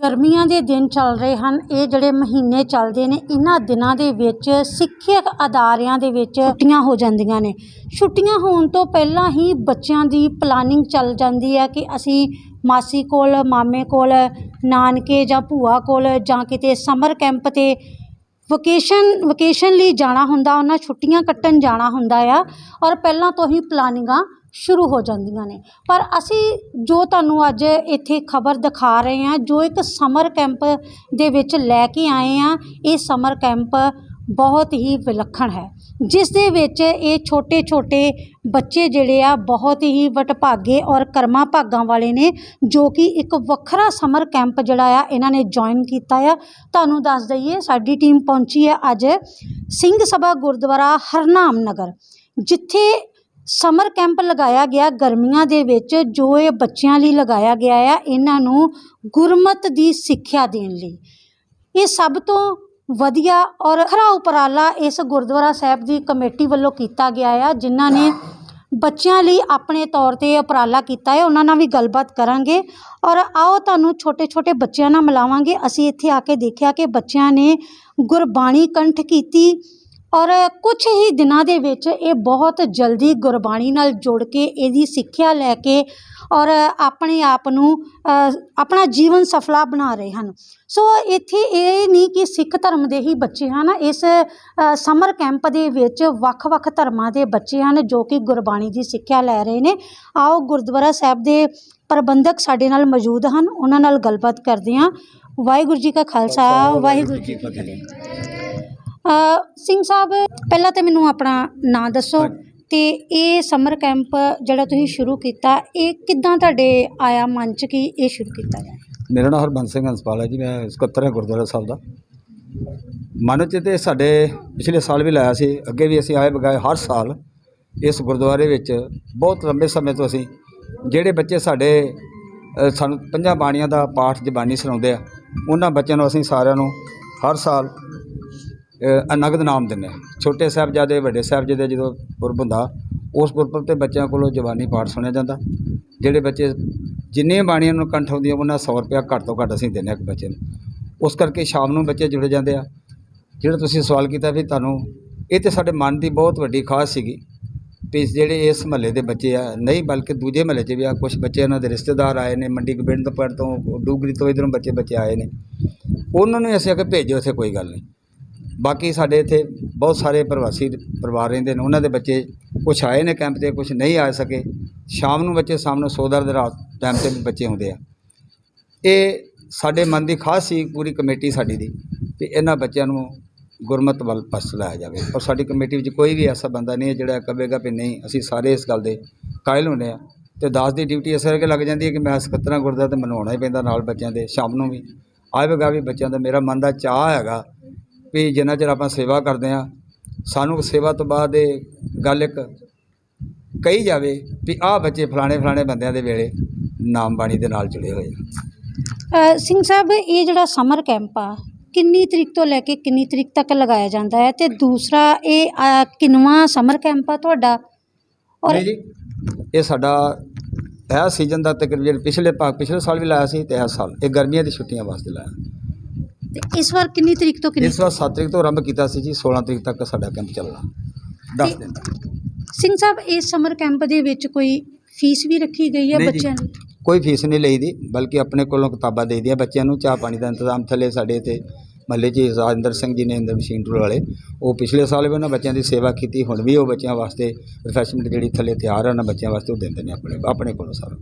ਗਰਮੀਆਂ ਦੇ ਦਿਨ ਚੱਲ ਰਹੇ ਹਨ। ਇਹ ਜਿਹੜੇ ਮਹੀਨੇ ਚੱਲਦੇ ਨੇ, ਇਹਨਾਂ ਦਿਨਾਂ ਦੇ ਵਿੱਚ ਸਿੱਖਿਅਕ ਅਦਾਰਿਆਂ ਦੇ ਵਿੱਚ ਛੁੱਟੀਆਂ ਹੋ ਜਾਂਦੀਆਂ ਨੇ। ਛੁੱਟੀਆਂ ਹੋਣ ਤੋਂ ਪਹਿਲਾਂ ਹੀ ਬੱਚਿਆਂ ਦੀ ਪਲਾਨਿੰਗ ਚੱਲ ਜਾਂਦੀ ਹੈ ਕਿ ਅਸੀਂ ਮਾਸੀ ਕੋਲ, ਮਾਮੇ ਕੋਲ, ਨਾਨਕੇ ਜਾਂ ਭੂਆ ਕੋਲ ਜਾਂ ਕਿਤੇ ਸਮਰ ਕੈਂਪ ਤੇ ਵਕੇਸ਼ਨ ਵਕੇਸ਼ਨ ਲਈ ਜਾਣਾ ਹੁੰਦਾ, ਉਹਨਾਂ ਛੁੱਟੀਆਂ ਕੱਟਣ ਜਾਣਾ ਹੁੰਦਾ ਆ। ਔਰ ਪਹਿਲਾਂ ਤੋਂ ਹੀ ਪਲਾਨਿੰਗਾਂ ਸ਼ੁਰੂ ਹੋ ਜਾਂਦੀਆਂ ਨੇ। ਪਰ ਅਸੀਂ ਜੋ ਤੁਹਾਨੂੰ ਅੱਜ ਇੱਥੇ ਖਬਰ ਦਿਖਾ ਰਹੇ ਹਾਂ, ਜੋ ਇੱਕ ਸਮਰ ਕੈਂਪ ਦੇ ਵਿੱਚ ਲੈ ਕੇ ਆਏ ਹਾਂ, ਇਹ ਸਮਰ ਕੈਂਪ ਬਹੁਤ ਹੀ ਵਿਲੱਖਣ ਹੈ। ਜਿਸ ਦੇ ਵਿੱਚ ਇਹ ਛੋਟੇ ਛੋਟੇ ਬੱਚੇ ਜਿਹੜੇ ਆ, ਬਹੁਤ ਹੀ ਵਟਭਾਗੇ ਔਰ ਕਰਮਾਂ ਭਾਗਾਂ ਵਾਲੇ ਨੇ, ਜੋ ਕਿ ਇੱਕ ਵੱਖਰਾ ਸਮਰ ਕੈਂਪ ਜਿਹੜਾ ਆ, ਇਹਨਾਂ ਨੇ ਜੁਆਇਨ ਕੀਤਾ ਆ। ਤੁਹਾਨੂੰ ਦੱਸ ਦਈਏ, ਸਾਡੀ ਟੀਮ ਪਹੁੰਚੀ ਹੈ ਅੱਜ ਸਿੰਘ ਸਭਾ ਗੁਰਦੁਆਰਾ ਹਰਨਾਮ ਨਗਰ, ਜਿੱਥੇ ਸਮਰ ਕੈਂਪ ਲਗਾਇਆ ਗਿਆ। ਗਰਮੀਆਂ ਦੇ ਵਿੱਚ ਜੋ ਇਹ ਬੱਚਿਆਂ ਲਈ ਲਗਾਇਆ ਗਿਆ ਆ, ਇਹਨਾਂ ਨੂੰ ਗੁਰਮਤ ਦੀ ਸਿੱਖਿਆ ਦੇਣ ਲਈ। ਇਹ ਸਭ ਤੋਂ ਵਧੀਆ ਔਰ ਖਰਾ ਉਪਰਾਲਾ ਇਸ ਗੁਰਦੁਆਰਾ ਸਾਹਿਬ ਦੀ ਕਮੇਟੀ ਵੱਲੋਂ ਕੀਤਾ ਗਿਆ ਆ, ਜਿਨ੍ਹਾਂ ਨੇ ਬੱਚਿਆਂ ਲਈ ਆਪਣੇ ਤੌਰ ਤੇ ਉਪਰਾਲਾ ਕੀਤਾ ਹੈ। ਉਹਨਾਂ ਨਾਲ ਵੀ ਗੱਲਬਾਤ ਕਰਾਂਗੇ ਔਰ ਆਓ ਤੁਹਾਨੂੰ ਛੋਟੇ ਛੋਟੇ ਬੱਚਿਆਂ ਨਾਲ ਮਿਲਾਵਾਂਗੇ। ਅਸੀਂ ਇੱਥੇ ਆ ਕੇ ਦੇਖਿਆ ਕਿ ਬੱਚਿਆਂ ਨੇ ਗੁਰਬਾਣੀ ਕੰਠ ਕੀਤੀ ਔਰ ਕੁਝ ਹੀ ਦਿਨਾਂ ਦੇ ਵਿੱਚ ਇਹ ਬਹੁਤ ਜਲਦੀ ਗੁਰਬਾਣੀ ਨਾਲ ਜੁੜ ਕੇ ਇਹਦੀ ਸਿੱਖਿਆ ਲੈ ਕੇ ਔਰ ਆਪਣੇ ਆਪ ਨੂੰ ਆਪਣਾ ਜੀਵਨ ਸਫਲਾ ਬਣਾ ਰਹੇ ਹਨ। ਸੋ ਇੱਥੇ ਇਹ ਨਹੀਂ ਕਿ ਸਿੱਖ ਧਰਮ ਦੇ ਹੀ ਬੱਚੇ ਹਨ ਇਸ ਸਮਰ ਕੈਂਪ ਦੇ ਵਿੱਚ ਵੱਖ-ਵੱਖ ਧਰਮਾਂ ਦੇ ਬੱਚੇ ਹਨ ਜੋ ਕਿ ਗੁਰਬਾਣੀ ਦੀ ਸਿੱਖਿਆ ਲੈ ਰਹੇ ਨੇ। ਆਓ ਗੁਰਦੁਆਰਾ ਸਾਹਿਬ ਦੇ ਪ੍ਰਬੰਧਕ ਸਾਡੇ ਨਾਲ ਮੌਜੂਦ ਹਨ ਉਹਨਾਂ ਨਾਲ ਗੱਲਬਾਤ ਕਰਦੇ ਹਾਂ। ਵਾਹਿਗੁਰੂ ਜੀ ਕਾ ਖਾਲਸਾ ਵਾਹਿਗੁਰੂ ਜੀ ਕੀ ਫਤਿਹ। ਸਿੰਘ ਸਾਹਿਬ ਪਹਿਲਾਂ ਤਾਂ ਮੈਨੂੰ ਆਪਣਾ ਨਾਂ ਦੱਸੋ ਤੇ ਇਹ ਸਮਰ ਕੈਂਪ ਜਿਹੜਾ ਤੁਸੀਂ ਸ਼ੁਰੂ ਕੀਤਾ ਇਹ ਕਿੱਦਾਂ ਤੁਹਾਡੇ ਆਇਆ ਮਨ 'ਚ ਕਿ ਇਹ ਸ਼ੁਰੂ ਕੀਤਾ ਜਾਏ? ਮੇਰਾ ਨਾਮ ਹਰਬੰਸ ਸਿੰਘ ਹੰਸਪਾਲ ਹੈ ਜੀ ਮੈਂ ਸਕੱਤਰ ਹਾਂ ਗੁਰਦੁਆਰਾ ਸਾਹਿਬ ਦਾ। ਮਨ 'ਚ ਤੇ ਸਾਡੇ ਪਿਛਲੇ ਸਾਲ ਵੀ ਲਾਇਆ ਸੀ ਅੱਗੇ ਵੀ ਅਸੀਂ ਆਏ ਬਗਾਏ ਹਰ ਸਾਲ ਇਸ ਗੁਰਦੁਆਰੇ ਵਿੱਚ। ਬਹੁਤ ਲੰਬੇ ਸਮੇਂ ਤੋਂ ਅਸੀਂ ਜਿਹੜੇ ਬੱਚੇ ਸਾਡੇ ਸਾਨੂੰ ਪੰਜਾਂ ਬਾਣੀਆਂ ਦਾ ਪਾਠ ਜ਼ਬਾਨੀ ਸੁਣਾਉਂਦੇ ਆ ਉਹਨਾਂ ਬੱਚਿਆਂ ਨੂੰ ਅਸੀਂ ਸਾਰਿਆਂ ਨੂੰ ਹਰ ਸਾਲ ਨਗਦ ਨਾਮ ਦਿੰਦੇ ਹਾਂ ਛੋਟੇ ਸਾਹਿਬਜ਼ਾਦੇ, ਵੱਡੇ ਸਾਹਿਬਜ਼ਾਦੇ ਜਦੋਂ ਪੁਰਬ ਹੁੰਦਾ, ਉਸ ਗੁਰਪੁਰਬ ਤੇ ਬੱਚਿਆਂ ਕੋਲੋਂ ਜ਼ਬਾਨੀ ਪਾਠ ਸੁਣਿਆ ਜਾਂਦਾ। ਜਿਹੜੇ ਬੱਚੇ ਜਿੰਨੀਆਂ ਬਾਣੀਆਂ ਨੂੰ ਕੰਠ ਆਉਂਦੀਆਂ ਉਹਨਾਂ 100 ਰੁਪਇਆ ਘੱਟ ਤੋਂ ਘੱਟ ਅਸੀਂ ਦਿੰਦੇ ਹਾਂ ਇੱਕ ਬੱਚੇ ਨੂੰ। ਉਸ ਕਰਕੇ ਸ਼ਾਮ ਨੂੰ ਬੱਚੇ ਜੁੜ ਜਾਂਦੇ ਆ। ਜਿਹੜਾ ਤੁਸੀਂ ਸਵਾਲ ਕੀਤਾ ਵੀ ਤੁਹਾਨੂੰ, ਇਹ ਤੇ ਸਾਡੇ ਮਨ ਦੀ ਬਹੁਤ ਵੱਡੀ ਖਾਸ ਸੀਗੀ ਵੀ ਜਿਹੜੇ ਇਸ ਮਹੱਲੇ ਦੇ ਬੱਚੇ ਆ, ਨਹੀਂ ਬਲਕਿ ਦੂਜੇ ਮਹੱਲੇ 'ਚ ਵੀ ਆ ਕੁਝ ਬੱਚੇ ਉਹਨਾਂ ਦੇ ਰਿਸ਼ਤੇਦਾਰ ਆਏ ਨੇ, ਮੰਡੀ ਗੋਬਿੰਦ ਤੋਂ ਪਿੰਡ ਤੋਂ ਡੂਗਰੀ ਤੋਂ ਇਧਰੋਂ ਬੱਚੇ ਬੱਚੇ ਆਏ ਨੇ। ਉਹਨਾਂ ਨੂੰ ਅਸੀਂ ਆ ਕੇ ਭੇਜੋ, ਇੱਥੇ ਕੋਈ ਗੱਲ ਨਹੀਂ। ਬਾਕੀ ਸਾਡੇ ਇੱਥੇ ਬਹੁਤ ਸਾਰੇ ਪ੍ਰਵਾਸੀ ਪਰਿਵਾਰ ਰਹਿੰਦੇ ਨੇ, ਉਹਨਾਂ ਦੇ ਬੱਚੇ ਕੁਝ ਆਏ ਨੇ ਕੈਂਪ ਤੇ ਕੁਝ ਨਹੀਂ ਆ ਸਕੇ। ਸ਼ਾਮ ਨੂੰ ਬੱਚੇ ਸਾਹਮਣੇ ਸੋਦਰ ਦੇ ਰਾਤ ਟਾਈਮ ਤੇ ਵੀ ਬੱਚੇ ਆਉਂਦੇ ਆ। ਇਹ ਸਾਡੇ ਮਨ ਦੀ ਖਾਸ ਸੀ, ਪੂਰੀ ਕਮੇਟੀ ਸਾਡੀ ਦੀ ਕਿ ਇਹਨਾਂ ਬੱਚਿਆਂ ਨੂੰ ਗੁਰਮਤ ਵੱਲ ਪਾਸ ਲਾਇਆ ਜਾਵੇ। ਔਰ ਸਾਡੀ ਕਮੇਟੀ ਵਿੱਚ ਕੋਈ ਵੀ ਐਸਾ ਬੰਦਾ ਨਹੀਂ ਹੈ ਜਿਹੜਾ ਕਹੇਗਾ ਵੀ ਨਹੀਂ, ਅਸੀਂ ਸਾਰੇ ਇਸ ਗੱਲ ਦੇ ਕਾਇਲ ਹੁੰਦੇ ਆ ਤੇ ਦਾਸ ਦੀ ਡਿਊਟੀ ਇਸ ਕਰਕੇ ਲੱਗ ਜਾਂਦੀ ਹੈ ਕਿ ਮੈਂ ਸਕੱਤਰਾਂ ਗੁਰਦਾ ਤੇ ਮਨਾਉਣਾ ਹੀ ਪੈਂਦਾ ਨਾਲ ਬੱਚਿਆਂ ਦੇ, ਸ਼ਾਮ ਨੂੰ ਵੀ। ਆਵੇਗਾ ਵੀ ਬੱਚਿਆਂ ਦਾ ਮੇਰਾ ਮਨ ਦਾ ਚਾਹ ਹੈਗਾ ਵੀ ਜਿੰਨਾ ਚਿਰ ਆਪਾਂ ਸੇਵਾ ਕਰਦੇ ਆ ਸਾਨੂੰ ਸੇਵਾ ਤੋਂ ਬਾਅਦ ਇਹ ਗੱਲ ਇੱਕ ਕਹੀ ਜਾਵੇ ਵੀ ਆਹ ਬੱਚੇ ਫਲਾਣੇ ਫਲਾਣੇ ਬੰਦਿਆਂ ਦੇ ਵੇਲੇ ਨਾਮ ਬਾਣੀ ਦੇ ਨਾਲ ਜੁੜੇ ਹੋਏ ਆ। ਸਿੰਘ ਸਾਹਿਬ ਇਹ ਜਿਹੜਾ ਸਮਰ ਕੈਂਪ ਆ ਕਿੰਨੀ ਤਰੀਕ ਤੋਂ ਲੈ ਕੇ ਕਿੰਨੀ ਤਰੀਕ ਤੱਕ ਲਗਾਇਆ ਜਾਂਦਾ ਹੈ? ਤੇ ਦੂਸਰਾ ਇਹ ਕਿੰਨਵਾਂ ਸਮਰ ਕੈਂਪ ਆ ਤੁਹਾਡਾ? ਔਰ ਜੀ ਇਹ ਸਾਡਾ ਇਹ ਸੀਜ਼ਨ ਦਾ ਤਕਰੀਬਨ ਪਿਛਲੇ ਪਿਛਲੇ ਸਾਲ ਵੀ ਲਾਇਆ ਸੀ ਤੇ ਇਸ ਸਾਲ ਇਹ ਗਰਮੀਆਂ ਦੀ ਛੁੱਟੀਆਂ ਵਾਸਤੇ ਲਾਇਆ। ਤੇ ਇਸ ਵਾਰ ਕਿੰਨੀ ਤਰੀਕ ਤੋਂ ਕਿੰਨੀ ਇਸ ਵਾਰ 7 ਤਰੀਕ ਤੋਂ ਆਰੰਭ ਕੀਤਾ ਸੀ ਜੀ 16 ਤਰੀਕ ਤੱਕ ਸਾਡਾ ਕੈਂਪ ਚੱਲਣਾ। 10 ਤੇ- ਦਿਨ ਦਾ ਸਿੰਘ ਸਾਹਿਬ ਇਸ ਸਮਰ ਕੈਂਪ ਦੇ ਵਿੱਚ ਕੋਈ ਫੀਸ ਵੀ ਰੱਖੀ ਗਈ ਹੈ ਨਹੀਂ ਜੀ। ਬੱਚਿਆਂ ਦੀ? ਕੋਈ ਫੀਸ ਨਹੀਂ ਲਈਦੀ ਬਲਕਿ ਆਪਣੇ ਕੋਲੋਂ ਕਿਤਾਬਾਂ ਦੇ ਦੀਆਂ ਬੱਚਿਆਂ ਨੂੰ ਚਾਹ ਪਾਣੀ ਦਾ ਇੰਤਜ਼ਾਮ ਥੱਲੇ ਸਾਡੇ ਤੇ ਮਹੱਲੇ 'ਚ ਰਾਜਿੰਦਰ ਸਿੰਘ ਜੀ ਨੇ ਇੰਦਰ ਮਸ਼ੀਨ ਟੂਲ ਵਾਲੇ ਉਹ ਪਿਛਲੇ ਸਾਲ ਵੀ ਉਹਨਾਂ ਬੱਚਿਆਂ ਦੀ ਸੇਵਾ ਕੀਤੀ ਹੁਣ ਵੀ ਉਹ ਬੱਚਿਆਂ ਵਾਸਤੇ ਰਿਫਰੈਸ਼ਮੈਂਟ ਜਿਹੜੀ ਥੱਲੇ ਤਿਆਰ ਹੈ ਉਹਨਾਂ ਬੱਚਿਆਂ ਵਾਸਤੇ ਉਹ ਦਿੰਦੇ ਨੇ ਆਪਣੇ ਆਪਣੇ ਕੋਲੋਂ ਸਾਰਾ।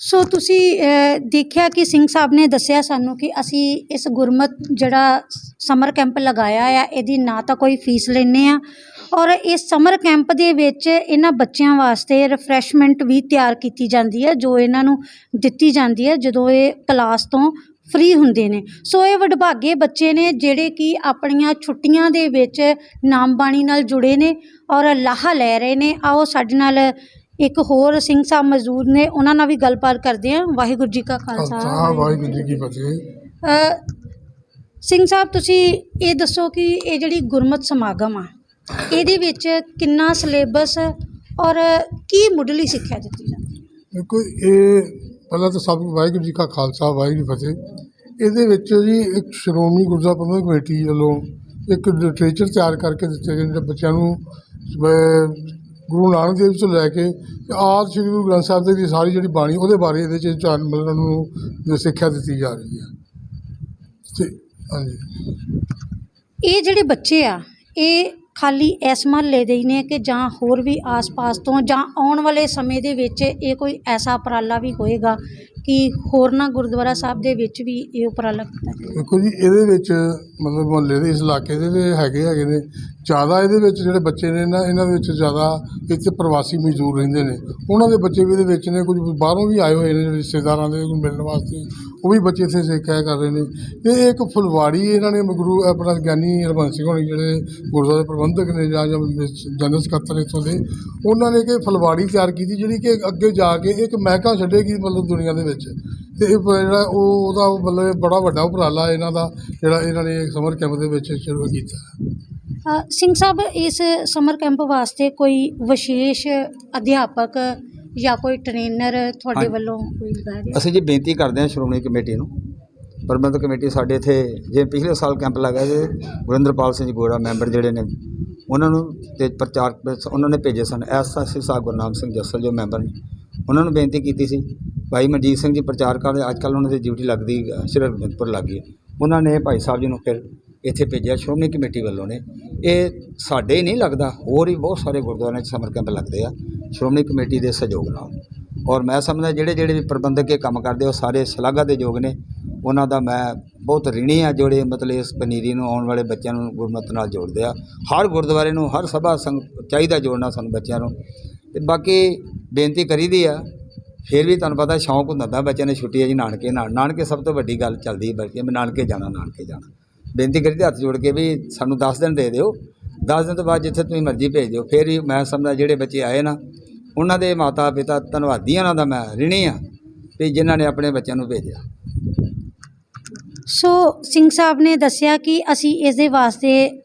ਸੋ ਤੁਸੀਂ eh, ਦੇਖਿਆ ਕਿ ਸਿੰਘ ਸਾਹਿਬ ਨੇ ਦੱਸਿਆ ਸਾਨੂੰ ਕਿ ਅਸੀਂ ਇਸ ਗੁਰਮਤ ਜਿਹੜਾ ਸਮਰ ਕੈਂਪ ਲਗਾਇਆ ਆ, ਇਹਦੀ ਨਾ ਤਾਂ ਕੋਈ ਫੀਸ ਲੈਂਦੇ ਆ ਔਰ ਇਸ ਸਮਰ ਕੈਂਪ ਦੇ ਵਿੱਚ ਇਹਨਾਂ ਬੱਚਿਆਂ ਵਾਸਤੇ ਰਿਫਰੈਸ਼ਮੈਂਟ ਵੀ ਤਿਆਰ ਕੀਤੀ ਜਾਂਦੀ ਹੈ, ਜੋ ਇਹਨਾਂ ਨੂੰ ਦਿੱਤੀ ਜਾਂਦੀ ਹੈ ਜਦੋਂ ਇਹ ਕਲਾਸ ਤੋਂ ਫ੍ਰੀ ਹੁੰਦੇ ਨੇ। ਸੋ ਇਹ ਵਡਭਾਗੇ ਬੱਚੇ ਨੇ ਜਿਹੜੇ ਕਿ ਆਪਣੀਆਂ ਛੁੱਟੀਆਂ ਦੇ ਵਿੱਚ ਨਾਮ ਬਾਣੀ ਨਾਲ ਜੁੜੇ ਨੇ ਔਰ ਲਾਹਾ ਲੈ ਰਹੇ ਨੇ, ਆਓ ਸਾਡੇ ਨਾਲ ਇੱਕ ਹੋਰ ਸਿੰਘ ਸਾਹਿਬ ਮੌਜੂਦ ਨੇ ਉਹਨਾਂ ਨਾਲ ਵੀ ਗੱਲਬਾਤ ਕਰਦੇ ਹਾਂ। ਵਾਹਿਗੁਰੂ ਜੀ ਕਾ ਖਾਲਸਾ। ਖਾਲਸਾ ਵਾਹਿਗੁਰੂ ਜੀ ਕੀ ਫਤਿਹ। ਅ, ਸਿੰਘ ਸਾਹਿਬ ਤੁਸੀਂ ਇਹ ਦੱਸੋ ਕਿ ਇਹ ਜਿਹੜੀ ਗੁਰਮਤ ਸਮਾਗਮ ਆ ਇਹਦੇ ਵਿੱਚ ਕਿੰਨਾ ਸਿਲੇਬਸ ਔਰ ਕੀ ਮੁੱਢਲੀ ਸਿੱਖਿਆ ਦਿੱਤੀ ਜਾਂਦੀ ਹੈ? ਦੇਖੋ ਇਹ ਪਹਿਲਾਂ ਤਾਂ ਸਭ ਵਾਹਿਗੁਰੂ ਜੀ ਕਾ ਖਾਲਸਾ ਵਾਹਿਗੁਰੂ ਜੀ ਕੀ ਫਤਿਹ। ਇਹਦੇ ਵਿੱਚ ਜੀ ਇੱਕ ਸ਼੍ਰੋਮਣੀ ਗੁਰਦੁਆਰਾ ਪ੍ਰਬੰਧਕ ਕਮੇਟੀ ਵੱਲੋਂ ਇੱਕ ਲਿਟਰੇਚਰ ਤਿਆਰ ਕਰਕੇ ਦਿੱਤੇ ਗਏ ਜਿਹੜੇ ਬੱਚਿਆਂ ਨੂੰ ਅਹ, ਗੁਰੂ ਨਾਨਕ ਦੇਵ ਤੋਂ ਲੈ ਕੇ ਤੇ ਆਦਿ ਸ੍ਰੀ ਗੁਰੂ ਗ੍ਰੰਥ ਸਾਹਿਬ ਜੀ ਦੀ ਸਾਰੀ ਜਿਹੜੀ ਬਾਣੀ, ਉਹਦੇ ਬਾਰੇ ਇਹਦੇ 'ਚ ਜਾਣ ਮਤਲਬ ਨੂੰ ਸਿੱਖਿਆ ਦਿੱਤੀ ਜਾ ਰਹੀ ਹੈ। ਤੇ ਹਾਂਜੀ। ਇਹ ਜਿਹੜੇ ਬੱਚੇ ਆ, ਇਹ ਖਾਲੀ ਇਸ ਮਹੱਲੇ ਦੇ ਹੀ ਨੇ ਕਿ ਜਾਂ ਹੋਰ ਵੀ ਆਸ-ਪਾਸ ਤੋਂ ਜਾਂ ਆਉਣ ਵਾਲੇ ਸਮੇਂ ਦੇ ਵਿੱਚ ਇਹ ਕੋਈ ਐਸਾ ਉਪਰਾਲਾ ਵੀ ਹੋਏਗਾ ਕਿ ਹੋਰਨਾਂ ਗੁਰਦੁਆਰਾ ਸਾਹਿਬ ਦੇ ਵਿੱਚ ਵੀ ਇਹ ਉਪਰਾਲਾ ਕੀਤਾ ਜਾਵੇ? ਦੇਖੋ ਜੀ, ਇਹਦੇ ਵਿੱਚ ਮਤਲਬ ਮੁਹੱਲੇ ਦੇ ਇਸ ਇਲਾਕੇ ਦੇ ਤੇ ਹੈਗੇ ਹੈਗੇ ਨੇ। ਜ਼ਿਆਦਾ ਇਹਦੇ ਵਿੱਚ ਜਿਹੜੇ ਬੱਚੇ ਨੇ ਨਾ, ਇਹਨਾਂ ਦੇ ਵਿੱਚ ਜ਼ਿਆਦਾ ਇੱਥੇ ਪ੍ਰਵਾਸੀ ਮਜ਼ਦੂਰ ਰਹਿੰਦੇ ਨੇ। ਉਹਨਾਂ ਦੇ ਬੱਚੇ ਵੀ ਇਹਦੇ ਵਿੱਚ ਨੇ, ਕੁਝ ਬਾਹਰੋਂ ਵੀ ਆਏ ਹੋਏ ਨੇ, ਰਿਸ਼ਤੇਦਾਰਾਂ ਦੇ ਮਿਲਣ ਵਾਸਤੇ ਉਹ ਵੀ ਬੱਚੇ ਇੱਥੇ ਸਿੱਖਿਆ ਕਰ ਰਹੇ ਨੇ। ਇਹ ਇੱਕ ਫੁਲਵਾੜੀ ਇਹਨਾਂ ਨੇ ਗੁਰੂ, ਆਪਣਾ ਗਿਆਨੀ ਹਰਬੰਸ ਸਿੰਘ ਹੋਣੀ ਜਿਹੜੇ ਗੁਰਦੁਆਰੇ ਪ੍ਰਬੰਧਕ ਨੇ ਜਾਂ ਜਨਰਲ ਸਕੱਤਰ ਇੱਥੋਂ ਦੇ, ਉਹਨਾਂ ਨੇ ਕਿ ਫੁਲਵਾੜੀ ਤਿਆਰ ਕੀਤੀ ਜਿਹੜੀ ਕਿ ਅੱਗੇ ਜਾ ਕੇ ਇੱਕ ਮਹਿਕਾ ਛੱਡੇਗੀ ਮਤਲਬ ਦੁਨੀਆ ਦੇ ਵਿੱਚ। ਤੇ ਇਹ ਜਿਹੜਾ ਉਹ, ਉਹਦਾ ਮਤਲਬ ਬੜਾ ਵੱਡਾ ਉਪਰਾਲਾ ਇਹਨਾਂ ਦਾ ਜਿਹੜਾ ਇਹਨਾਂ ਨੇ ਸਮਰ ਕੈਂਪ ਦੇ ਵਿੱਚ ਸ਼ੁਰੂ ਕੀਤਾ। ਸਿੰਘ ਸਾਹਿਬ, ਇਸ ਸਮਰ ਕੈਂਪ ਵਾਸਤੇ ਕੋਈ ਵਿਸ਼ੇਸ਼ ਅਧਿਆਪਕ ਜਾਂ ਕੋਈ ਟ੍ਰੇਨਰ ਤੁਹਾਡੇ। ਵੱਲੋਂ ਕੋਈ ਲਗਾਇਆ ਗਿਆ ਅਸੀਂ ਜੀ ਬੇਨਤੀ ਕਰਦੇ ਹਾਂ ਸ਼੍ਰੋਮਣੀ ਕਮੇਟੀ ਨੂੰ ਪ੍ਰਬੰਧਕ ਕਮੇਟੀ ਸਾਡੇ ਇੱਥੇ ਜੇ ਪਿਛਲੇ ਸਾਲ ਕੈਂਪ ਲੱਗਾ ਸੀ ਗੁਰਿੰਦਰਪਾਲ ਸਿੰਘ ਗੋਰਾ ਮੈਂਬਰ ਜਿਹੜੇ ਨੇ ਉਹਨਾਂ ਨੂੰ ਤੇ ਪ੍ਰਚਾਰਕ ਵਿੱਚ ਉਹਨਾਂ ਨੇ ਭੇਜੇ ਸਨ ਐਸਐਸਸੀ ਸਾਹਿਬ ਗੁਰਨਾਮ ਸਿੰਘ ਜੱਸਲ ਜੋ ਮੈਂਬਰ ਨੇ ਉਹਨਾਂ ਨੂੰ ਬੇਨਤੀ ਕੀਤੀ ਸੀ ਭਾਈ ਮਨਜੀਤ ਸਿੰਘ ਜੀ ਪ੍ਰਚਾਰਕਾਂ ਦੇ ਅੱਜ ਕੱਲ੍ਹ ਉਹਨਾਂ ਦੀ ਡਿਊਟੀ ਲੱਗਦੀ ਅ, ਸ਼੍ਰੀ ਹਰਗੋਬਿੰਦਪੁਰ ਲੱਗ ਗਈ ਹੈ ਉਹਨਾਂ ਨੇ ਭਾਈ ਸਾਹਿਬ ਜੀ ਨੂੰ ਫਿਰ ਇੱਥੇ ਭੇਜਿਆ, ਸ਼੍ਰੋਮਣੀ ਕਮੇਟੀ ਵੱਲੋਂ ਨੇ। ਇਹ ਸਾਡੇ ਹੀ ਨਹੀਂ ਲੱਗਦਾ, ਹੋਰ ਵੀ ਬਹੁਤ ਸਾਰੇ ਗੁਰਦੁਆਰਿਆਂ 'ਚ ਸਮਰ ਕੈਂਪ ਲੱਗਦੇ ਆ। ਸ਼੍ਰੋਮਣੀ ਕਮੇਟੀ ਦੇ ਸਹਿਯੋਗ ਨਾਲ। ਔਰ ਮੈਂ ਸਮਝਦਾ, ਜਿਹੜੇ ਜਿਹੜੇ ਵੀ ਪ੍ਰਬੰਧਕ ਇਹ ਕੰਮ ਕਰਦੇ ਉਹ ਸਾਰੇ ਸ਼ਲਾਘਾ ਦੇ ਯੋਗ ਨੇ। ਉਹਨਾਂ ਦਾ ਮੈਂ ਬਹੁਤ ਰਿਣੀ ਆ, ਜਿਹੜੇ ਮਤਲਬ ਇਸ ਪਨੀਰੀ ਨੂੰ ਆਉਣ ਵਾਲੇ ਬੱਚਿਆਂ ਨੂੰ ਗੁਰਮਤ ਨਾਲ ਜੋੜਦੇ ਆ। ਹਰ ਗੁਰਦੁਆਰੇ ਨੂੰ, ਹਰ ਸਭਾ ਸੰਗ, ਚਾਹੀਦਾ ਜੋੜਨਾ ਸਾਨੂੰ ਬੱਚਿਆਂ ਨੂੰ। ਤੇ ਬਾਕੀ ਬੇਨਤੀ ਕਰੀਦੀ ਆ, ਫਿਰ ਵੀ ਤੁਹਾਨੂੰ ਪਤਾ ਸ਼ੌਂਕ ਹੁੰਦਾ ਬੱਚਿਆਂ ਨੇ ਛੁੱਟੀ ਹੈ ਜੀ ਨਾਨਕੇ ਨਾਲ ਨਾਨਕੇ ਸਭ ਤੋਂ ਵੱਡੀ ਗੱਲ ਚੱਲਦੀ ਬਲਕਿ ਮੈਂ ਨਾਨਕੇ ਜਾਣਾ ਨਾਨਕੇ ਜਾਣਾ। ਬੇਨਤੀ ਕਰੀ ਕਰੀਦੀ ਹੱਥ ਜੋੜ ਕੇ ਵੀ ਸਾਨੂੰ 10 ਦਿਨ ਦੇ ਦਿਓ। 10 ਦਿਨ ਤੋਂ ਬਾਅਦ ਜਿੱਥੇ ਤੁਸੀਂ ਮਰਜ਼ੀ ਭੇਜ ਦਿਓ। ਫਿਰ ਵੀ ਮੈਂ ਸਮਝਦਾ ਜਿਹੜੇ ਬੱਚੇ ਆਏ ਨਾ, ਉਹਨਾਂ ਦੇ ਮਾਤਾ ਪਿਤਾ ਧੰਨਵਾਦੀ ਆ, ਉਹਨਾਂ ਦਾ ਮੈਂ ਰਿਣੀ ਆ, ਵੀ ਜਿਨ੍ਹਾਂ ਨੇ ਆਪਣੇ ਬੱਚਿਆਂ ਨੂੰ ਭੇਜਿਆ। ਸੋ ਸਿੰਘ ਸਾਹਿਬ ਨੇ ਦੱਸਿਆ ਕਿ ਅਸੀਂ ਇਸ ਦੇ ਵਾਸਤੇ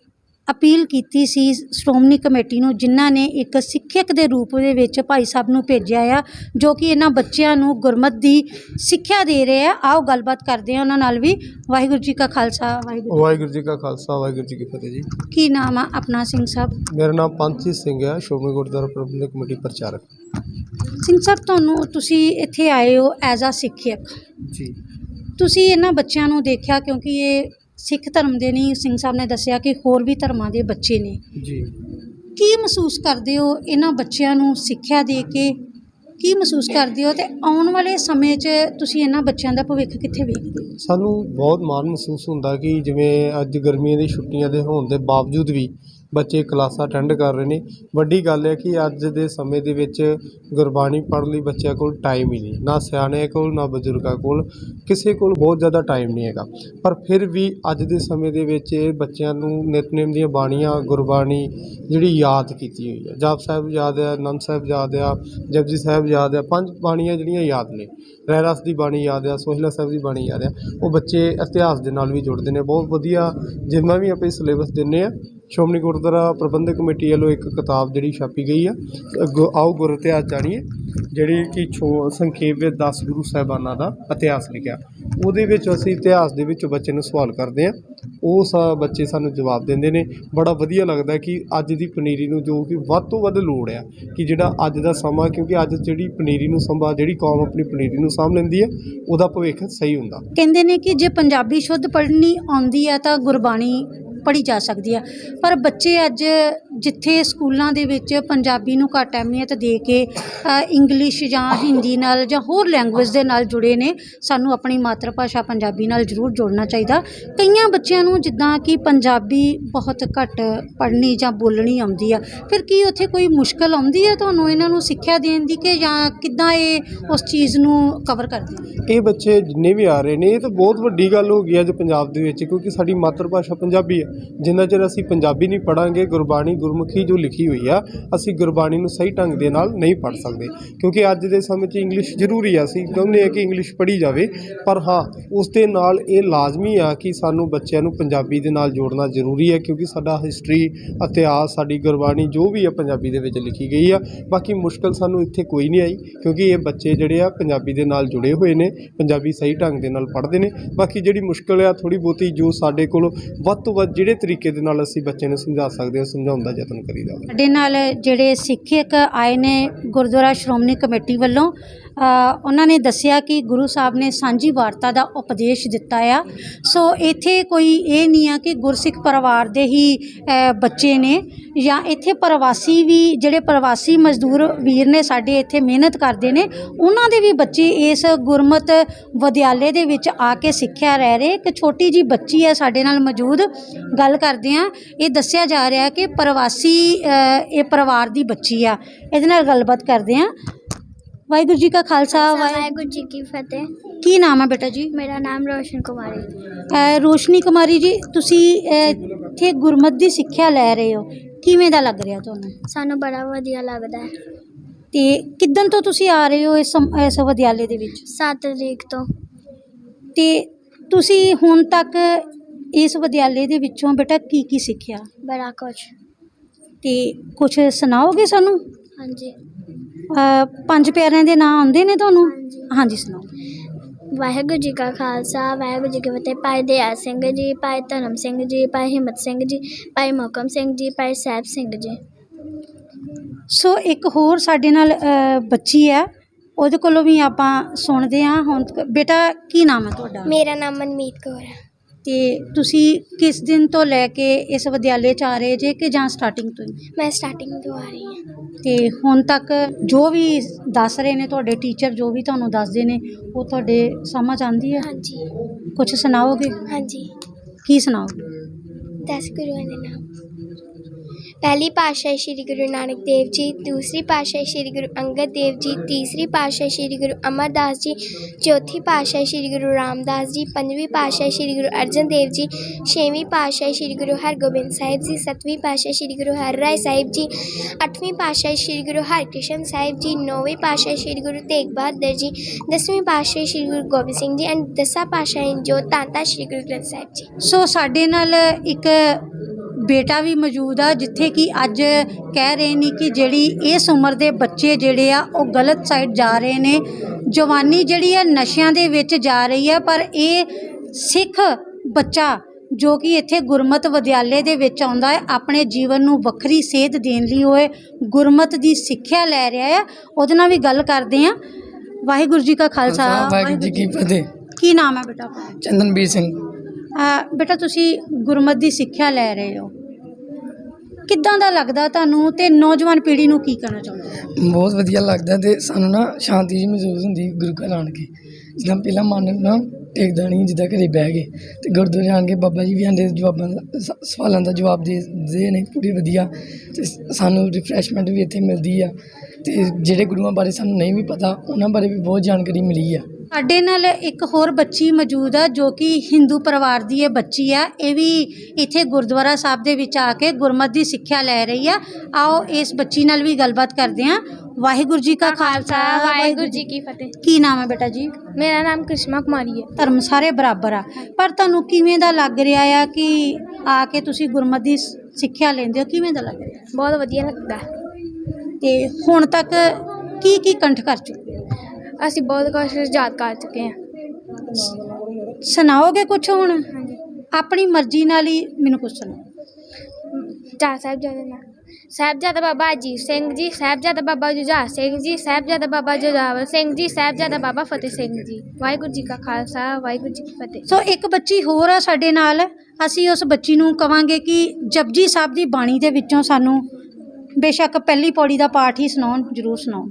ਅਪੀਲ ਕੀਤੀ ਸੀ ਸ਼੍ਰੋਮਣੀ ਕਮੇਟੀ ਨੂੰ ਜਿਨ੍ਹਾਂ ਨੇ ਇੱਕ ਸਿੱਖਿਅਕ ਦੇ ਰੂਪ ਦੇ ਵਿੱਚ ਭਾਈ ਸਾਹਿਬ ਨੂੰ ਭੇਜਿਆ ਆ ਜੋ ਕਿ ਇਹਨਾਂ ਬੱਚਿਆਂ ਨੂੰ ਗੁਰਮਤ ਦੀ ਸਿੱਖਿਆ ਦੇ ਰਹੇ ਆ। ਆਓ ਗੱਲਬਾਤ ਕਰਦੇ ਆ ਉਹਨਾਂ ਨਾਲ ਵੀ। ਵਾਹਿਗੁਰੂ ਜੀ ਕਾ ਖਾਲਸਾ ਵਾਹਿਗੁਰੂ ਵਾਹਿਗੁਰੂ ਜੀ ਕਾ ਖਾਲਸਾ ਵਾਹਿਗੁਰੂ ਜੀ ਕੀ ਫਤਿਹ ਜੀ। ਕੀ ਨਾਮ ਆ ਆਪਣਾ ਸਿੰਘ ਸਾਹਿਬ? ਮੇਰਾ ਨਾਮ ਪੰਥਜੀਤ ਸਿੰਘ ਹੈ ਸ਼੍ਰੋਮਣੀ ਗੁਰਦੁਆਰਾ ਪ੍ਰਬੰਧਕ ਕਮੇਟੀ ਪ੍ਰਚਾਰਕ। ਸਿੰਘ ਸਾਹਿਬ ਤੁਹਾਨੂੰ ਤੁਸੀਂ ਇੱਥੇ ਆਏ ਹੋ ਐਜ਼ ਅ ਸਿੱਖਿਅਕ। ਜੀ। ਤੁਸੀਂ ਇਹਨਾਂ ਬੱਚਿਆਂ ਨੂੰ ਦੇਖਿਆ ਕਿਉਂਕਿ ਇਹ ਸਿੱਖ ਧਰਮ ਦੇ ਨਹੀਂ ਸਿੰਘ ਸਾਹਿਬ ਨੇ ਦੱਸਿਆ ਕਿ ਹੋਰ ਵੀ ਧਰਮਾਂ ਦੇ ਬੱਚੇ ਨੇ। ਜੀ। ਕੀ ਮਹਿਸੂਸ ਕਰਦੇ ਹੋ ਇਹਨਾਂ ਬੱਚਿਆਂ ਨੂੰ ਸਿੱਖਿਆ ਦੇ ਕੇ? ਕੀ ਮਹਿਸੂਸ ਕਰਦੇ ਹੋ ਤੇ ਆਉਣ ਵਾਲੇ ਸਮੇਂ 'ਚ ਤੁਸੀਂ ਇਹਨਾਂ ਬੱਚਿਆਂ ਦਾ ਭਵਿੱਖ ਕਿੱਥੇ ਵੇਖਦੇ ਹੋ? ਸਾਨੂੰ ਬਹੁਤ ਮਾਣ ਮਹਿਸੂਸ ਹੁੰਦਾ ਕਿ ਜਿਵੇਂ ਅੱਜ ਗਰਮੀਆਂ ਦੀ ਛੁੱਟੀਆਂ ਦੇ ਹੋਣ ਦੇ ਬਾਵਜੂਦ ਵੀ ਬੱਚੇ ਕਲਾਸਾਂ ਅਟੈਂਡ ਕਰ ਰਹੇ ਨੇ। ਵੱਡੀ ਗੱਲ ਹੈ ਕਿ ਅੱਜ ਦੇ ਸਮੇਂ ਦੇ ਵਿੱਚ ਗੁਰਬਾਣੀ ਪੜ੍ਹਨ ਲਈ ਬੱਚਿਆਂ ਕੋਲ ਟਾਈਮ ਹੀ ਨਹੀਂ। ਨਾ ਸਿਆਣਿਆਂ ਕੋਲ, ਨਾ ਬਜ਼ੁਰਗਾਂ ਕੋਲ, ਕਿਸੇ ਕੋਲ ਬਹੁਤ ਜ਼ਿਆਦਾ ਟਾਈਮ ਨਹੀਂ ਹੈਗਾ। ਪਰ ਫਿਰ ਵੀ ਅੱਜ ਦੇ ਸਮੇਂ ਦੇ ਵਿੱਚ ਇਹ ਬੱਚਿਆਂ ਨੂੰ ਨਿਤਨੇਮ ਦੀਆਂ ਬਾਣੀਆਂ, ਗੁਰਬਾਣੀ ਜਿਹੜੀ ਯਾਦ ਕੀਤੀ ਹੋਈ ਹੈ। ਜਾਪ ਸਾਹਿਬ ਯਾਦ ਹੈ ਨੰਦ ਸਾਹਿਬ ਯਾਦ ਆ ਜਪਜੀ ਸਾਹਿਬ ਯਾਦ ਆ ਪੰਜ ਬਾਣੀਆਂ ਜਿਹੜੀਆਂ ਯਾਦ ਨੇ। ਰਹਿਰਾਸ ਦੀ ਬਾਣੀ ਯਾਦ ਆ ਸੋਹਿਲਾ ਸਾਹਿਬ ਦੀ ਬਾਣੀ ਯਾਦ ਆ ਉਹ ਬੱਚੇ ਇਤਿਹਾਸ ਦੇ ਨਾਲ ਵੀ ਜੁੜਦੇ ਨੇ। ਬਹੁਤ ਵਧੀਆ ਜਿੰਨਾ ਵੀ ਆਪਾਂ ਸਿਲੇਬਸ ਦਿੰਨੇ ਆ ਸ਼੍ਰੋਮਣੀ ਗੁਰਦੁਆਰਾ ਪ੍ਰਬੰਧਕ ਕਮੇਟੀ ਵੱਲੋਂ ਇੱਕ ਕਿਤਾਬ ਜਿਹੜੀ ਛਾਪੀ ਗਈ ਆ। ਅੱਗੋਂ ਆਓ ਗੁਰ ਇਤਿਹਾਸ ਜਾਣੀਏ, ਜਿਹੜੀ ਕਿ ਛੋ ਸੰਖੇਪ ਵਿੱਚ 10 ਗੁਰੂ ਸਾਹਿਬਾਨਾਂ ਦਾ ਇਤਿਹਾਸ ਲਿਖਿਆ। ਉਹਦੇ ਵਿੱਚ ਅਸੀਂ ਇਤਿਹਾਸ ਦੇ ਵਿੱਚ ਬੱਚੇ ਨੂੰ ਸਵਾਲ ਕਰਦੇ ਆ। ਉਹ ਸਾ ਬੱਚੇ ਸਾਨੂੰ ਜਵਾਬ ਦਿੰਦੇ ਨੇ। ਬੜਾ ਵਧੀਆ ਲੱਗਦਾ ਕਿ ਅੱਜ ਦੀ ਪਨੀਰੀ ਨੂੰ ਜੋ ਕਿ ਵੱਧ ਤੋਂ ਵੱਧ ਲੋੜ ਆ, ਕਿ ਜਿਹੜਾ ਅੱਜ ਦਾ ਸਮਾਂ, ਕਿਉਂਕਿ ਅੱਜ ਜਿਹੜੀ ਪਨੀਰੀ ਨੂੰ ਸੰਭਾ ਜਿਹੜੀ ਕੌਮ ਆਪਣੀ ਪਨੀਰੀ ਨੂੰ ਸਾਂਭ ਲੈਂਦੀ ਹੈ ਉਹਦਾ ਭਵਿੱਖ ਸਹੀ ਹੁੰਦਾ। ਕਹਿੰਦੇ ਨੇ ਕਿ ਜੇ ਪੰਜਾਬੀ ਸ਼ੁੱਧ ਪੜ੍ਹਨੀ ਆਉਂਦੀ ਹੈ ਤਾਂ ਗੁਰਬਾਣੀ ਪੜ੍ਹੀ ਜਾ ਸਕਦੀ ਹੈ ਪਰ ਬੱਚੇ ਅੱਜ ਜਿੱਥੇ ਸਕੂਲਾਂ ਦੇ ਵਿੱਚ ਪੰਜਾਬੀ ਨੂੰ ਘੱਟ ਅਹਿਮੀਅਤ ਦੇ ਕੇ ਇੰਗਲਿਸ਼ ਜਾਂ ਹਿੰਦੀ ਨਾਲ ਜਾਂ ਹੋਰ ਲੈਂਗੁਏਜ ਦੇ ਨਾਲ ਜੁੜੇ ਨੇ, ਸਾਨੂੰ ਆਪਣੀ ਮਾਤਰ ਭਾਸ਼ਾ ਪੰਜਾਬੀ ਨਾਲ ਜ਼ਰੂਰ ਜੋੜਨਾ ਚਾਹੀਦਾ। ਕਈਆਂ ਬੱਚਿਆਂ ਨੂੰ ਜਿੱਦਾਂ ਕਿ ਪੰਜਾਬੀ ਬਹੁਤ ਘੱਟ ਪੜ੍ਹਨੀ ਜਾਂ ਬੋਲਣੀ ਆਉਂਦੀ ਆ। ਫਿਰ ਕੀ ਉੱਥੇ ਕੋਈ ਮੁਸ਼ਕਲ ਆਉਂਦੀ ਹੈ ਤੁਹਾਨੂੰ ਇਹਨਾਂ ਨੂੰ ਸਿੱਖਿਆ ਦੇਣ ਦੀ ਕਿ ਜਾਂ ਕਿੱਦਾਂ ਇਹ ਉਸ ਚੀਜ਼ ਨੂੰ ਕਵਰ ਕਰਦੇ ਨੇ? ਇਹ ਬੱਚੇ ਜਿੰਨੇ ਵੀ ਆ ਰਹੇ ਨੇ, ਇਹ ਤਾਂ ਬਹੁਤ ਵੱਡੀ ਗੱਲ ਹੋ ਗਈ ਅੱਜ ਪੰਜਾਬ ਦੇ ਵਿੱਚ, ਕਿਉਂਕਿ ਸਾਡੀ ਮਾਤਰ ਭਾਸ਼ਾ ਪੰਜਾਬੀ ਹੈ ਜਿੰਨਾ ਚਿਰ ਅਸੀਂ ਪੰਜਾਬੀ ਨਹੀਂ ਪੜਾਂਗੇ ਗੁਰਬਾਣੀ ਗੁਰਮੁਖੀ ਜੋ ਲਿਖੀ ਹੋਈ ਆ, ਅਸੀਂ ਗੁਰਬਾਣੀ ਨੂੰ ਸਹੀ ਢੰਗ ਦੇ ਨਾਲ ਨਹੀਂ ਪੜ ਸਕਦੇ। ਕਿਉਂਕਿ ਅੱਜ ਦੇ ਸਮੇਂ 'ਚ ਇੰਗਲਿਸ਼ ਜ਼ਰੂਰੀ ਆ, ਅਸੀਂ ਚਾਹੁੰਦੇ ਆ ਕਿ ਇੰਗਲਿਸ਼ ਪੜ੍ਹੀ ਜਾਵੇ, ਪਰ ਹਾਂ, ਉਸ ਦੇ ਨਾਲ ਇਹ ਲਾਜ਼ਮੀ ਆ ਕਿ ਸਾਨੂੰ ਬੱਚਿਆਂ ਨੂੰ ਪੰਜਾਬੀ ਦੇ ਨਾਲ ਜੋੜਨਾ ਜ਼ਰੂਰੀ ਹੈ, ਕਿਉਂਕਿ ਸਾਡਾ ਹਿਸਟਰੀ ਇਤਿਹਾਸ, ਸਾਡੀ ਗੁਰਬਾਣੀ ਜੋ ਵੀ ਆ ਪੰਜਾਬੀ ਦੇ ਵਿੱਚ ਲਿਖੀ ਗਈ ਆ, ਬਾਕੀ ਮੁਸ਼ਕਲ ਸਾਨੂੰ ਇੱਥੇ ਕੋਈ ਨਹੀਂ ਆਈ, ਕਿਉਂਕਿ ਇਹ ਬੱਚੇ ਜਿਹੜੇ ਆ ਪੰਜਾਬੀ ਦੇ ਨਾਲ ਜੁੜੇ ਹੋਏ ਨੇ, ਪੰਜਾਬੀ ਸਹੀ ਢੰਗ ਦੇ ਨਾਲ ਪੜ੍ਹਦੇ ਨੇ। ਬਾਕੀ ਜਿਹੜੀ ਮੁਸ਼ਕਲ ਆ ਥੋੜੀ ਬਹੁਤੀ ਜੋ ਸਾਡੇ ਕੋਲ ਵੱਧ ਤੋਂ ਵੱਧ ਕਿਹੜੇ ਤਰੀਕੇ ਦੇ ਨਾਲ ਅਸੀਂ ਬੱਚੇ ਨੂੰ ਸਮਝਾ ਸਕਦੇ ਹਾਂ, ਸਮਝਾਉਣ ਦਾ ਯਤਨ ਕਰੀਦਾ ਵਾ? ਸਾਡੇ ਨਾਲ ਜਿਹੜੇ ਸਿੱਖਿਅਕ ਆਏ ਨੇ ਗੁਰਦੁਆਰਾ ਸ਼੍ਰੋਮਣੀ ਕਮੇਟੀ ਵੱਲੋਂ ਉਹਨਾਂ ਨੇ ਦੱਸਿਆ ਕਿ ਗੁਰੂ ਸਾਹਿਬ ਨੇ ਸਾਂਝੀ ਵਾਰਤਾ ਦਾ ਉਪਦੇਸ਼ ਦਿੱਤਾ ਆ। ਸੋ ਇੱਥੇ ਕੋਈ ਇਹ ਨਹੀਂ ਆ ਕਿ ਗੁਰਸਿੱਖ ਪਰਿਵਾਰ ਦੇ ਹੀ ਬੱਚੇ ਨੇ ਜਾਂ ਇੱਥੇ ਪ੍ਰਵਾਸੀ ਵੀ, ਜਿਹੜੇ ਪ੍ਰਵਾਸੀ ਮਜ਼ਦੂਰ ਵੀਰ ਨੇ ਸਾਡੇ ਇੱਥੇ ਮਿਹਨਤ ਕਰਦੇ ਨੇ, ਉਹਨਾਂ ਦੇ ਵੀ ਬੱਚੇ ਇਸ ਗੁਰਮਤ ਵਿਦਿਆਲੇ ਦੇ ਵਿੱਚ ਆ ਕੇ ਸਿੱਖਿਆ ਰਹਿ ਰਹੇ। ਇੱਕ ਛੋਟੀ ਜੀ ਬੱਚੀ ਹੈ ਸਾਡੇ ਨਾਲ ਮੌਜੂਦ ਗੱਲ ਕਰਦੇ ਆ ਇਹ ਦੱਸਿਆ ਜਾ ਰਿਹਾ ਕਿ ਪ੍ਰਵਾਸੀ ਇਹ ਪਰਿਵਾਰ ਦੀ ਬੱਚੀ ਆ। ਇਹਦੇ ਨਾਲ ਗੱਲਬਾਤ ਕਰਦੇ ਆ ਵਾਹਿਗੁਰੂ ਜੀ ਕਾ ਖਾਲਸਾ ਵਾਹਿਗੁਰੂ ਜੀ ਕੀ ਫਤਿਹ। ਕੀ ਨਾਮ ਹੈ ਬੇਟਾ ਜੀ? ਮੇਰਾ ਨਾਮ ਰੋਸ਼ਨ ਕੁਮਾਰੀ ਰੋਸ਼ਨੀ ਕੁਮਾਰੀ ਜੀ ਤੁਸੀਂ ਇੱਥੇ ਗੁਰਮਤ ਦੀ ਸਿੱਖਿਆ ਲੈ ਰਹੇ ਹੋ। ਕਿਵੇਂ ਦਾ ਲੱਗ ਰਿਹਾ ਤੁਹਾਨੂੰ? ਸਾਨੂੰ ਬੜਾ ਵਧੀਆ ਲੱਗਦਾ ਹੈ। ਤੇ ਕਿੱਦਣ ਤੋਂ ਤੁਸੀਂ ਆ ਰਹੇ ਹੋ ਇਸ ਇਸ ਵਿਦਿਆਲੇ ਦੇ ਵਿੱਚ? 7 ਤਰੀਕ ਤੋਂ। ਤੇ ਤੁਸੀਂ ਹੁਣ ਤੱਕ ਇਸ ਵਿਦਿਆਲੇ ਦੇ ਵਿੱਚੋਂ ਬੇਟਾ ਕੀ ਕੀ ਸਿੱਖਿਆ? ਬੜਾ ਕੁਛ। ਤੇ ਕੁਝ ਸੁਣਾਓਗੇ ਸਾਨੂੰ? ਹਾਂਜੀ। ਅ, ਪੰਜ ਪਿਆਰਿਆਂ ਦੇ ਨਾਂ ਆਉਂਦੇ ਨੇ ਤੁਹਾਨੂੰ? ਹਾਂਜੀ। ਹਾਂਜੀ ਸੁਣਾਓ। ਵਾਹਿਗੁਰੂ ਜੀ ਕਾ ਖਾਲਸਾ ਵਾਹਿਗੁਰੂ ਜੀ ਕੀ ਫਤਿਹ। ਭਾਈ ਦਇਆ ਸਿੰਘ ਜੀ ਭਾਈ ਧਰਮ ਸਿੰਘ ਜੀ ਭਾਈ ਹਿੰਮਤ ਸਿੰਘ ਜੀ ਭਾਈ ਮੋਕਮ ਸਿੰਘ ਜੀ ਭਾਈ ਸਾਹਿਬ ਸਿੰਘ ਜੀ। ਸੋ ਇੱਕ ਹੋਰ ਸਾਡੇ ਨਾਲ ਅ, ਬੱਚੀ ਹੈ। ਉਹਦੇ ਕੋਲੋਂ ਵੀ ਆਪਾਂ ਸੁਣਦੇ ਹਾਂ। ਹੁਣ ਤੱਕ- ਬੇਟਾ ਕੀ ਨਾਮ ਹੈ ਤੁਹਾਡਾ? ਮੇਰਾ ਨਾਮ ਮਨਮੀਤ ਕੌਰ ਹੈ। ਤੇ ਤੁਸੀਂ ਕਿਸ ਦਿਨ ਤੋਂ ਲੈ ਕੇ ਇਸ ਵਿਦਿਆਲੇ ਚ ਆ ਰਹੇ ਜੇ ਕਿ ਜਾਂ ਸਟਾਰਟਿੰਗ ਤੋਂ ਹੀ? ਮੈਂ ਸਟਾਰਟਿੰਗ ਤੋਂ ਆ ਰਹੀ ਹਾਂ। ਤੇ ਹੁਣ ਤੱਕ ਜੋ ਵੀ ਦੱਸ ਰਹੇ ਨੇ ਤੁਹਾਡੇ ਟੀਚਰ ਜੋ ਵੀ ਤੁਹਾਨੂੰ ਦੱਸਦੇ ਨੇ ਉਹ ਤੁਹਾਡੇ ਸਮਝ ਆਉਂਦੀ ਹੈ? ਹਾਂਜੀ। ਕੁਝ ਸੁਣਾਓਗੇ? ਹਾਂਜੀ। ਕੀ ਸੁਣਾਓਗੇ? ਦਸ ਗੁਰੂਆਂ ਦੇ ਨਾਮ। ਪਹਿਲੀ ਪਾਤਸ਼ਾਹੀ ਸ੍ਰੀ ਗੁਰੂ ਨਾਨਕ ਦੇਵ ਜੀ ਦੂਸਰੀ ਪਾਤਸ਼ਾਹੀ ਸ੍ਰੀ ਗੁਰੂ ਅੰਗਦ ਦੇਵ ਜੀ ਤੀਸਰੀ ਪਾਤਸ਼ਾਹੀ ਸ੍ਰੀ ਗੁਰੂ ਅਮਰਦਾਸ ਜੀ ਚੌਥੀ ਪਾਤਸ਼ਾਹੀ ਸ੍ਰੀ ਗੁਰੂ ਰਾਮਦਾਸ ਜੀ ਪੰਜਵੀਂ ਪਾਤਸ਼ਾਹੀ ਸ੍ਰੀ ਗੁਰੂ ਅਰਜਨ ਦੇਵ ਜੀ ਛੇਵੀਂ ਪਾਤਸ਼ਾਹੀ ਸ੍ਰੀ ਗੁਰੂ ਹਰਗੋਬਿੰਦ ਸਾਹਿਬ ਜੀ ਸੱਤਵੀਂ ਪਾਤਸ਼ਾਹੀ ਸ੍ਰੀ ਗੁਰੂ ਹਰਰਾਏ ਸਾਹਿਬ ਜੀ ਅੱਠਵੀਂ ਪਾਤਸ਼ਾਹੀ ਸ੍ਰੀ ਗੁਰੂ ਹਰਕ੍ਰਿਸ਼ਨ ਸਾਹਿਬ ਜੀ ਨੌਵੀਂ ਪਾਤਸ਼ਾਹੀ ਸ੍ਰੀ ਗੁਰੂ ਤੇਗ ਬਹਾਦਰ ਜੀ ਦਸਵੀਂ ਪਾਤਸ਼ਾਹੀ ਸ੍ਰੀ ਗੁਰੂ ਗੋਬਿੰਦ ਸਿੰਘ ਜੀ ਐਂਡ ਦਸਾਂ ਪਾਤਸ਼ਾਹੀ ਜੋ ਤਾਂਤਾ ਸ੍ਰੀ ਗੁਰੂ ਗ੍ਰੰਥ ਸਾਹਿਬ ਜੀ ਸੋ ਸਾਡੇ ਨਾਲ ਇੱਕ ਬੇਟਾ ਵੀ ਮੌਜੂਦ ਆ ਜਿੱਥੇ ਕਿ ਅੱਜ ਕਹਿ ਰਹੇ ਨੇ ਕਿ ਜਿਹੜੀ ਇਸ ਉਮਰ ਦੇ ਬੱਚੇ ਜਿਹੜੇ ਆ ਉਹ ਗਲਤ ਸਾਈਡ ਜਾ ਰਹੇ ਨੇ। ਜਵਾਨੀ ਜਿਹੜੀ ਆ ਨਸ਼ਿਆਂ ਦੇ ਵਿੱਚ ਜਾ ਰਹੀ ਆ ਪਰ ਇਹ ਸਿੱਖ ਬੱਚਾ ਜੋ ਕਿ ਇੱਥੇ ਗੁਰਮਤ ਵਿਦਿਆਲੇ ਦੇ ਵਿੱਚ ਆਉਂਦਾ ਹੈ ਆਪਣੇ ਜੀਵਨ ਨੂੰ ਵੱਖਰੀ ਸੇਧ ਦੇਣ ਲਈ ਹੋਏ ਗੁਰਮਤ ਦੀ ਸਿੱਖਿਆ ਲੈ ਰਿਹਾ ਆ। ਉਹਦੇ ਨਾਲ ਵੀ ਗੱਲ ਕਰਦੇ ਆ। ਵਾਹਿਗੁਰੂ ਜੀ ਕਾ ਖਾਲਸਾ। ਵਾਹਿਗੁਰੂ ਜੀ ਕੀ ਫਤਿਹ। ਕੀ ਨਾਮ ਹੈ ਬੇਟਾ? ਚੰਦਨਬੀਰ ਸਿੰਘ। ਬੇਟਾ, ਤੁਸੀਂ ਗੁਰਮਤ ਦੀ ਸਿੱਖਿਆ ਲੈ ਰਹੇ ਹੋ। ਕਿੱਦਾਂ ਦਾ ਲੱਗਦਾ ਤੁਹਾਨੂੰ ਤੇ ਨੌਜਵਾਨ ਪੀੜ੍ਹੀ ਨੂੰ ਕੀ ਕਹਿਣਾ ਚਾਹੁੰਦੇ ਹੋ? ਬਹੁਤ ਵਧੀਆ ਲੱਗਦਾ ਤੇ ਸਾਨੂੰ ਨਾ ਸ਼ਾਂਤੀ ਜੀ ਮਹਿਸੂਸ ਹੁੰਦੀ ਗੁਰੂ ਘਰ ਆਣ ਕੇ। ਜਿੱਦਾਂ ਪਹਿਲਾਂ ਮਨ ਨਾ ਟੇਕਦਾ ਨਹੀਂ ਜਿੱਦਾਂ ਘਰੇ ਬਹਿ ਗਏ ਤੇ ਗੁਰਦੁਆਰੇ ਆਣ ਕੇ ਬਾਬਾ ਜੀ ਵੀ ਆਂਦੇ ਜਵਾਬਾਂ ਦਾ- ਸ- ਸਵਾਲਾਂ ਦਾ ਜਵਾਬ ਦੇ ਦੇ ਨੇ, ਪੂਰੀ ਵਧੀਆ। ਤੇ ਸਾਨੂੰ ਰਿਫਰੈਸ਼ਮੈਂਟ ਵੀ ਇੱਥੇ ਮਿਲਦੀ ਆ। ਤੇ ਜਿਹੜੇ ਗੁਰੂਆਂ ਬਾਰੇ ਸਾਨੂੰ ਨਹੀਂ ਵੀ ਪਤਾ, ਉਹਨਾਂ ਬਾਰੇ ਵੀ ਬਹੁਤ ਜਾਣਕਾਰੀ ਮਿਲੀ ਆ। ਸਾਡੇ ਨਾਲ ਇੱਕ ਹੋਰ ਬੱਚੀ ਮੌਜੂਦ ਆ ਜੋ ਕਿ ਹਿੰਦੂ ਪਰਿਵਾਰ ਦੀ ਇਹ ਬੱਚੀ ਆ। ਇਹ ਵੀ ਇੱਥੇ ਗੁਰਦੁਆਰਾ ਸਾਹਿਬ ਦੇ ਵਿੱਚ ਆ ਕੇ ਗੁਰਮਤ ਦੀ ਸਿੱਖਿਆ ਲੈ ਰਹੀ ਆ। ਆਓ ਇਸ ਬੱਚੀ ਨਾਲ ਵੀ ਗੱਲਬਾਤ ਕਰਦੇ ਹਾਂ। ਵਾਹਿਗੁਰੂ ਜੀ ਕਾ ਖਾਲਸਾ ਵਾਹਿਗੁਰੂ ਜੀ ਕੀ ਫਤਿਹ। ਕੀ ਨਾਮ ਹੈ ਬੇਟਾ ਜੀ? ਮੇਰਾ ਨਾਮ ਕ੍ਰਿਸ਼ਮਾ ਕੁਮਾਰੀ ਹੈ। ਧਰਮ ਸਾਰੇ ਬਰਾਬਰ ਆ। ਪਰ ਤੁਹਾਨੂੰ ਕਿਵੇਂ ਦਾ ਲੱਗ ਰਿਹਾ ਆ ਕਿ ਆ ਕੇ ਤੁਸੀਂ ਗੁਰਮਤ ਦੀ ਸਿੱਖਿਆ ਲੈਂਦੇ ਹੋ? ਕਿਵੇਂ ਦਾ ਲੱਗ ਰਿਹਾ? ਬਹੁਤ ਵਧੀਆ ਲੱਗਦਾ। ਤੇ ਹੁਣ ਤੱਕ ਕੀ ਕੀ ਕੰਠ ਕਰ ਚੁੱਕੇ ਅਸੀਂ ਬਹੁਤ ਕੁਝ ਯਾਦ ਕਰ ਚੁੱਕੇ ਹਾਂ। ਸੁਣਾਓਗੇ ਕੁਝ ਹੁਣ? ਆਪਣੀ ਮਰਜ਼ੀ ਨਾਲ ਹੀ ਮੈਨੂੰ ਕੁਝ ਸੁਣਾਓ। ਚਾਰ ਸਾਹਿਬਜ਼ਾਦੇ ਨਾਲ। ਸਾਹਿਬਜ਼ਾਦਾ ਬਾਬਾ ਅਜੀਤ ਸਿੰਘ ਜੀ ਸਾਹਿਬਜ਼ਾਦਾ ਬਾਬਾ ਜੁਝਾਰ ਸਿੰਘ ਜੀ ਸਾਹਿਬਜ਼ਾਦਾ ਬਾਬਾ ਜੋਰਾਵਰ ਸਿੰਘ ਜੀ ਸਾਹਿਬਜ਼ਾਦਾ ਬਾਬਾ ਫਤਿਹ ਸਿੰਘ ਜੀ। ਵਾਹਿਗੁਰੂ ਜੀ ਕਾ ਖਾਲਸਾ ਵਾਹਿਗੁਰੂ ਜੀ ਕੀ ਫਤਿਹ। ਸੋ ਇੱਕ ਬੱਚੀ ਹੋਰ ਆ ਸਾਡੇ ਨਾਲ। ਅਸੀਂ ਉਸ ਬੱਚੀ ਨੂੰ ਕਵਾਂਗੇ ਕਿ ਜਪਜੀ ਸਾਹਿਬ ਦੀ ਬਾਣੀ ਦੇ ਵਿੱਚੋਂ ਸਾਨੂੰ ਬੇਸ਼ੱਕ ਪਹਿਲੀ ਪੌੜੀ ਦਾ ਪਾਠ ਹੀ ਸੁਣਾਉਣ ਜਰੂਰ ਸੁਣਾਓ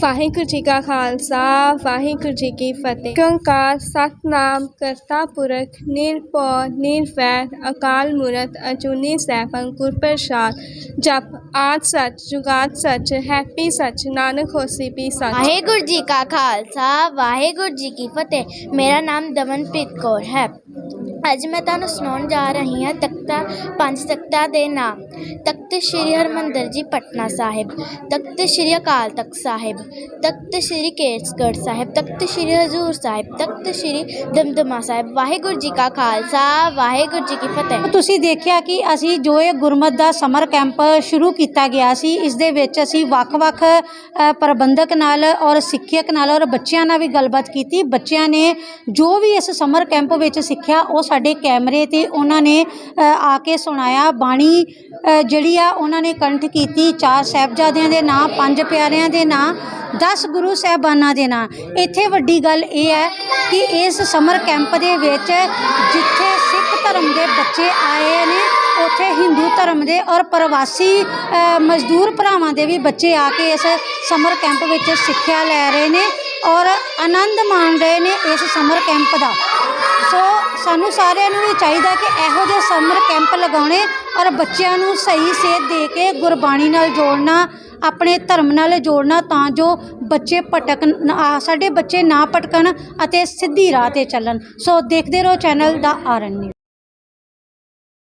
ਵਾਹਿਗੁਰੂ ਜੀ ਕਾ ਖਾਲਸਾ, ਵਾਹਿਗੁਰੂ ਜੀ ਕੀ ਫਤਿਹ। ਓੰਕਾਰ ਸਤਨਾਮ ਕਰਤਾ ਪੁਰਖ, ਨਿਰਭਉ, ਨਿਰਵੈਰ, ਅਕਾਲ ਮੂਰਤ, ਅਜੂਨੀ ਸੈਭੰ ਅੰਕੁਰ ਪ੍ਰਸਾਦ ਜਪ ਆਦ ਸਚ, ਜੁਗਾਦ ਸਚ, ਹੈਪੀ ਸਚ, ਨਾਨਕ ਹੋਸੀ ਪੀ ਸੱਚ। ਵਾਹਿਗੁਰੂ ਜੀ ਕਾ ਖਾਲਸਾ, ਵਾਹਿਗੁਰੂ ਜੀ ਕੀ ਫਤਿਹ। ਮੇਰਾ ਨਾਮ ਦਮਨਪ੍ਰੀਤ ਕੌਰ ਹੈ। ਅੱਜ ਮੈਂ ਤੁਹਾਨੂੰ ਸੁਣਾਉਣ ਜਾ ਰਹੀ ਹਾਂ ਤਖਤਾ ਪੰਜ ਤਖਤਾਂ ਦੇ ਨਾਮ। ਤਖਤ ਸ੍ਰੀ ਹਰਿਮੰਦਰ ਜੀ ਪਟਨਾ ਸਾਹਿਬ, ਤਖਤ ਸ੍ਰੀ ਅਕਾਲ ਤਖਤ ਸਾਹਿਬ, ਤਖਤ ਸ੍ਰੀ ਕੇਸਗੜ੍ਹ ਸਾਹਿਬ, ਤਖਤ ਸ੍ਰੀ ਹਜ਼ੂਰ ਸਾਹਿਬ, ਤਖਤ ਸ੍ਰੀ ਦਮਦਮਾ ਸਾਹਿਬ। ਵਾਹਿਗੁਰੂ ਜੀ ਕਾ ਖਾਲਸਾ, ਵਾਹਿਗੁਰੂ ਜੀ ਕੀ ਫਤਿਹ। ਤੁਸੀਂ ਦੇਖਿਆ ਕਿ ਅਸੀਂ ਜੋ ਇਹ ਗੁਰਮਤ ਦਾ ਸਮਰ ਕੈਂਪ ਸ਼ੁਰੂ ਕੀਤਾ ਗਿਆ ਸੀ, ਇਸ ਦੇ ਵਿੱਚ ਅਸੀਂ ਵੱਖ-ਵੱਖ ਪ੍ਰਬੰਧਕ ਨਾਲ ਔਰ ਸਿੱਖਿਅਕ ਨਾਲ ਔਰ ਬੱਚਿਆਂ ਨਾਲ ਵੀ ਗੱਲਬਾਤ ਕੀਤੀ। ਬੱਚਿਆਂ ਨੇ ਜੋ ਵੀ ਇਸ ਸਮਰ ਕੈਂਪ ਵਿੱਚ ਸਿੱਖਿਆ ਉਸ ਸਾਡੇ ਕੈਮਰੇ ਤੇ ਉਹਨਾਂ ਨੇ ਆ ਕੇ ਸੁਣਾਇਆ। ਬਾਣੀ ਜਿਹੜੀ ਆ ਉਹਨਾਂ ਨੇ ਕੰਠ ਕੀਤੀ ਚਾਰ ਸਾਹਿਬਜ਼ਾਦਿਆਂ ਦੇ ਨਾਂ, ਪੰਜ ਪਿਆਰਿਆਂ ਦੇ ਨਾਂ 10 ਗੁਰੂ ਸਾਹਿਬਾਨਾਂ ਦੇ ਨਾਂ। ਇੱਥੇ ਵੱਡੀ ਗੱਲ ਇਹ ਹੈ ਕਿ ਇਸ ਸਮਰ ਕੈਂਪ ਦੇ ਵਿੱਚ ਜਿੱਥੇ ਸਿੱਖ ਧਰਮ ਦੇ ਬੱਚੇ ਆਏ ਨੇ, ਉੱਥੇ ਹਿੰਦੂ ਧਰਮ ਦੇ ਔਰ ਪ੍ਰਵਾਸੀ ਮਜ਼ਦੂਰ ਭਰਾਵਾਂ ਦੇ ਵੀ ਬੱਚੇ ਆ ਕੇ ਇਸ ਸਮਰ ਕੈਂਪ ਵਿੱਚ ਸਿੱਖਿਆ ਲੈ ਰਹੇ ਨੇ ਔਰ ਆਨੰਦ ਮਾਣ ਰਹੇ ਨੇ ਇਸ ਸਮਰ ਕੈਂਪ ਦਾ। ਸਾਨੂੰ ਸਾਰਿਆਂ ਨੂੰ ਵੀ ਚਾਹੀਦਾ ਕਿ ਇਹੋ ਜਿਹੇ ਸਮਰ ਕੈਂਪ ਲਗਾਉਣੇ ਔਰ ਬੱਚਿਆਂ ਨੂੰ ਸਹੀ ਸੇਧ ਦੇ ਕੇ ਗੁਰਬਾਣੀ ਨਾਲ ਜੋੜਨਾ, ਆਪਣੇ ਧਰਮ ਨਾਲ ਜੋੜਨਾ ਤਾਂ ਜੋ ਬੱਚੇ ਭਟਕ ਸਾਡੇ ਬੱਚੇ ਨਾ ਭਟਕਣ ਅਤੇ ਸਿੱਧੀ ਰਾਹ ਤੇ ਚੱਲਣ। ਸੋ ਦੇਖਦੇ ਰਹੋ ਚੈਨਲ ਦਾ ਆਰਨ